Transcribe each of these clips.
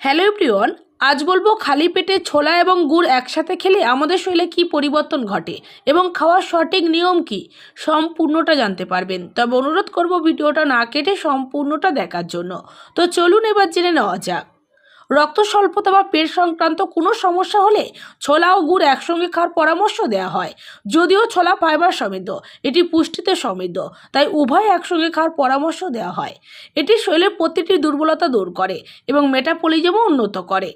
Hello প্রিয়ন আজ বলব খালি পেটে ছোলা এবং গুড় একসাথে খেলে আমাদের শরীরে কি পরিবর্তন ঘটে এবং খাওয়ার সঠিক নিয়ম কি, সম্পূর্ণটা জানতে পারবেন। তবে অনুরোধ করব ভিডিওটা না কেটে সম্পূর্ণটা দেখার জন্য। তো চলুন এবার জেনে নেওয়া যাক। রক্ত স্বল্পতা বা পেট সংক্রান্ত কোনো সমস্যা হলে ছোলা ও গুড় একসঙ্গে খাওয়ার পরামর্শ দেওয়া হয়। যদিও ছোলা ফাইবার সমৃদ্ধ, এটি পুষ্টিতে সমৃদ্ধ, তাই উভয় একসঙ্গে খাওয়ার পরামর্শ দেওয়া হয়। এটি শরীরের প্রতিটি দুর্বলতা দূর করে এবং মেটাপলিজমও উন্নত করে।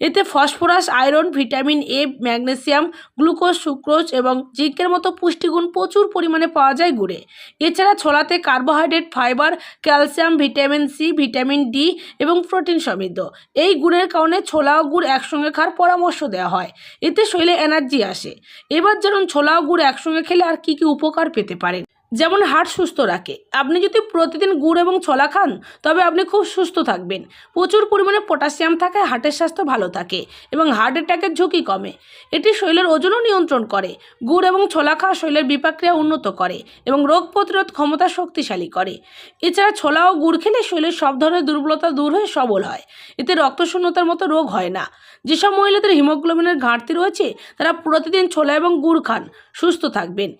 এতে phosphorus iron vitamin A magnesium glucose sucrose এবং জিঙ্কের মতো পুষ্টিগুণ প্রচুর পরিমাণে পাওয়া যায় গুড়ে। এছাড়া ছোলাতে carbohydrate fibre calcium vitamin C vitamin D এবং প্রোটিন সমৃদ্ধ। এই গুণের কারণে ছোলা ও গুড় একসঙ্গে খাওয়ার পরামর্শ দেওয়া হয়। এতে শরীরে এনার্জি আসে। এবার যেমন ছোলা ও গুড় একসঙ্গে খেলে আর কি কি উপকার পেতে পারেন যেমন হার্ট সুস্থ রাখে। আপনি যদি প্রতিদিন গুড় এবং ছোলা খান, তবে আপনি খুব সুস্থ থাকবেন। প্রচুর পরিমাণে পটাশিয়াম থাকায় হার্টের স্বাস্থ্য ভালো থাকে এবং হার্ট অ্যাটাকের ঝুঁকি কমে। এটি শরীরের ওজনও নিয়ন্ত্রণ করে। গুড় এবং ছোলা খাওয়া শরীরের বিপাক্রিয়া উন্নত করে এবং রোগ প্রতিরোধ ক্ষমতা শক্তিশালী করে। এছাড়া ছোলা ও গুড় খেলে শরীরের সব ধরনের দুর্বলতা দূর হয়ে সবল হয়। এতে রক্তশূন্যতার মতো রোগ হয় না। যেসব মহিলাদের হিমোগ্লোবিনের ঘাটতি রয়েছে, তারা প্রতিদিন ছোলা এবং গুড় খান, সুস্থ থাকবেন।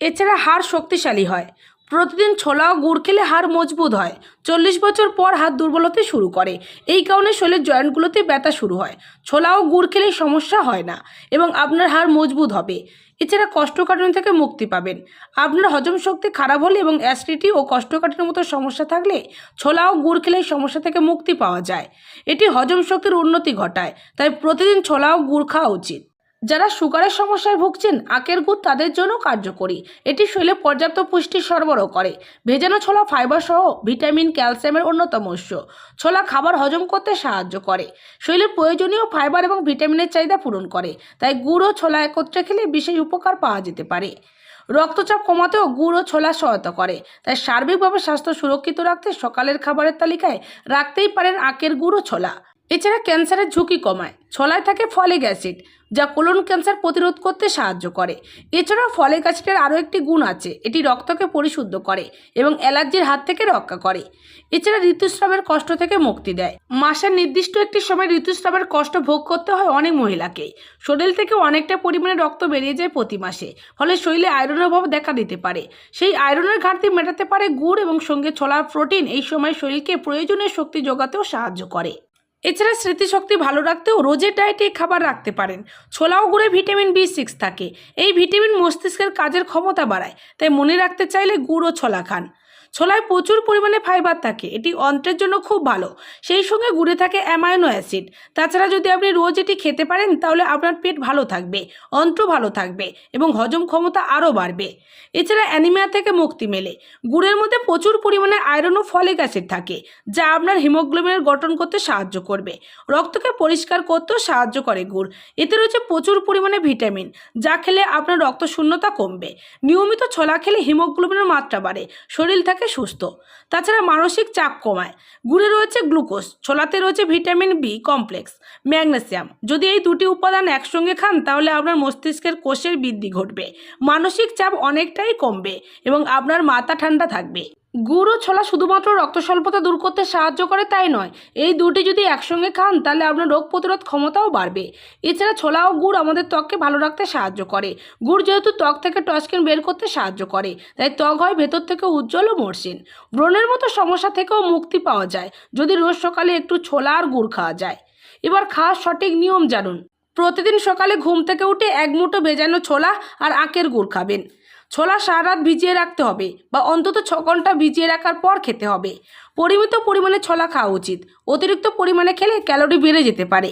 এছাড়া হাড় শক্তিশালী হয়। প্রতিদিন ছোলা ও গুড় খেলে হাড় মজবুত হয়। চল্লিশ বছর পর হাত দুর্বল হতে শুরু করে। এই কারণে শরীরের জয়েন্টগুলোতে ব্যথা শুরু হয়। ছোলা ও গুড় খেলে সমস্যা হয় না এবং আপনার হাড় মজবুত হবে। এছাড়া কোষ্ঠকাঠিন্য থেকে মুক্তি পাবেন। আপনার হজম শক্তি খারাপ হলে এবং অ্যাসিডিটি ও কোষ্ঠকাঠিন্যের মতো সমস্যা থাকলে ছোলা ও গুড় খেলে সমস্যা থেকে মুক্তি পাওয়া যায়। এটি হজম শক্তির উন্নতি ঘটায়। তাই প্রতিদিন ছোলা ও গুড় খাওয়া উচিত। যারা সুগারের সমস্যায় ভুগছেন, আখের গুড় তাদের জন্য কার্যকরী। এটি শরীরে পর্যাপ্ত পুষ্টি সরবরাহ করে। ভেজানো ছোলা ফাইবার সহ ভিটামিন, ক্যালসিয়ামের অন্যতম উৎস। ছোলা খাবার হজম করতে সাহায্য করে। শরীরের প্রয়োজনীয় ফাইবার এবং ভিটামিনের চাহিদা পূরণ করে। তাই গুড় ও ছোলা একত্রে খেলে বিশেষ উপকার পাওয়া যেতে পারে। রক্তচাপ কমাতেও গুড় ও ছোলা সহায়তা করে। তাই সার্বিকভাবে স্বাস্থ্য সুরক্ষিত রাখতে সকালের খাবারের তালিকায় রাখতেই পারেন আখের গুড় ও ছোলা। এছাড়া ক্যান্সারের ঝুঁকি কমায়। ছলায় থাকে ফলিক অ্যাসিড, যা কোলন ক্যান্সার প্রতিরোধ করতে সাহায্য করে। এছাড়াও ফলিক অ্যাসিডের আরও একটি গুণ আছে, এটি রক্তকে পরিশুদ্ধ করে এবং অ্যালার্জির হাত থেকে রক্ষা করে। এছাড়া ঋতুস্রাবের কষ্ট থেকে মুক্তি দেয়। মাসের নির্দিষ্ট একটি সময় ঋতুস্রাবের কষ্ট ভোগ করতে হয় অনেক মহিলাকেই শরীর থেকে অনেকটা পরিমাণে রক্ত বেরিয়ে যায় প্রতি মাসে, ফলে শরীরে আয়রনের অভাব দেখা দিতে পারে। সেই আয়রনের ঘাটতি মেটাতে পারে গুড় এবং সঙ্গে ছোলার প্রোটিন এই সময় শরীরকে প্রয়োজনীয় শক্তি যোগাতেও সাহায্য করে। এছাড়া স্মৃতিশক্তি ভালো রাখতেও রোজের ডায়েটে খাবার রাখতে পারেন। ছোলাও গুড়ে ভিটামিন বি সিক্স থাকে। এই ভিটামিন মস্তিষ্কের কাজের ক্ষমতা বাড়ায়, তাই মনে রাখতে চাইলে গুড় ও ছোলা খান। ছোলায় প্রচুর পরিমাণে ফাইবার থাকে। এটি অন্ত্রের জন্য খুব ভালো। সেই সঙ্গে গুড়ে থাকে অ্যামাইনো অ্যাসিড। তাছাড়া যদি আপনি রোজ এটি খেতে পারেন, তাহলে আপনার পেট ভালো থাকবে, অন্ত্র ভালো থাকবে এবং হজম ক্ষমতা আরও বাড়বে। এছাড়া অ্যানিমিয়া থেকে মুক্তি মেলে। গুড়ের মধ্যে প্রচুর পরিমাণে আয়রন ও ফলিক অ্যাসিড থাকে, যা আপনার হিমোগ্লোবিনের গঠন করতে সাহায্য করবে। রক্তকে পরিষ্কার করতেও সাহায্য করে গুড়। এতে রয়েছে প্রচুর পরিমাণে ভিটামিন, যা খেলে আপনার রক্ত শূন্যতা কমবে। নিয়মিত ছোলা খেলে হিমোগ্লোবিনের মাত্রা বাড়ে। শরীর থাকে সুস্থ। তাছাড়া মানসিক চাপ কমায়। গুড়ে রয়েছে গ্লুকোজ, ছোলাতে রয়েছে ভিটামিন বি কমপ্লেক্স, ম্যাগনেসিয়াম। যদি এই দুটি উপাদান একসঙ্গে খান, তাহলে আপনার মস্তিষ্কের কোষের বৃদ্ধি ঘটবে। মানসিক চাপ অনেকটাই কমবে এবং আপনার মাথা ঠান্ডা থাকবে। গুড় ও ছোলা শুধুমাত্র রক্ত স্বল্পতা দূর করতে সাহায্য করে তাই নয়, এই দুটি যদি একসঙ্গে খান, তাহলে আপনার রোগ প্রতিরোধ ক্ষমতাও বাড়বে। এছাড়া ছোলা ও গুড় আমাদের ত্বককে ভালো রাখতে সাহায্য করে। গুড় যেহেতু ত্বক থেকে টস্কিন বের করতে সাহায্য করে, তাই ত্বক হয় ভেতর থেকে উজ্জ্বল ও মসৃণ। ব্রণের মতো সমস্যা থেকেও মুক্তি পাওয়া যায়, যদি রোজ সকালে একটু ছোলা আর গুড় খাওয়া যায়। এবার খাওয়ার সঠিক নিয়ম জানুন। প্রতিদিন সকালে ঘুম থেকে উঠে এক মুঠো ভেজানো ছোলা আর আখের গুড় খাবেন। ছোলা সারা রাত ভিজিয়ে রাখতে হবে বা অন্তত ছ ঘণ্টা ভিজিয়ে রাখার পর খেতে হবে। পরিমিত পরিমাণে ছোলা খাওয়া উচিত। অতিরিক্ত পরিমাণে খেলে ক্যালোরি বেড়ে যেতে পারে।